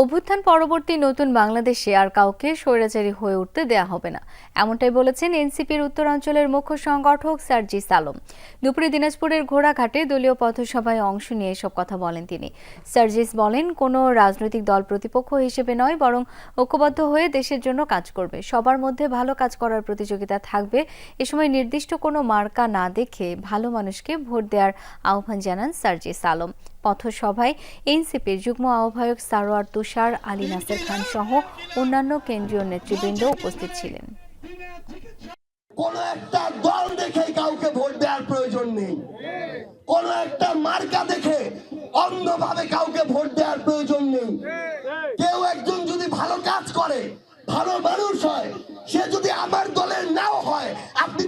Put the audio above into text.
অভ্যুত্থান পরবর্তী নতুন বাংলাদেশে আর কাউকে স্বৈরাচারী হয়ে উঠতে দেয়া হবে না। এমনটাই বলেছেন এনসিপির উত্তরাঞ্চলের মুখ্য সংগঠক সার্জিস আলম। দুপুরে দিনাজপুরের ঘোড়াঘাটে দলীয় পথসভায় অংশ নিয়ে এসব কথা বলেন তিনি। সার্জিস বলেন, কোনো রাজনৈতিক দল প্রতিপক্ষ হিসেবে নয়, বরং ঐক্যবদ্ধ হয়ে দেশের জন্য কাজ করবে। সবার মধ্যে ভালো কাজ করার প্রতিযোগিতা থাকবে। এ সময় নির্দিষ্ট কোনো মার্কা না দেখে ভালো মানুষকে ভোট দেওয়ার আহ্বান জানান সার্জিস আলম। পথসভায় এনসিপির যুগ্ম আহ্বায়ক সারোয়ার তুষার, আলী নাসের খান সহ অন্যান্য কেন্দ্রীয় নেতৃবৃন্দ উপস্থিত ছিলেন। কোন একটা দল দেখে কাউকে ভোট দেওয়ার প্রয়োজন নেই। কোন একটা মার্কা দেখে অন্ধভাবে কাউকে ভোট দেওয়ার প্রয়োজন নেই। কেউ একজন যদি ভালো কাজ করে, ভালো মানুষ হয়, সে যদি আমার দলের নাও হয়, আপনি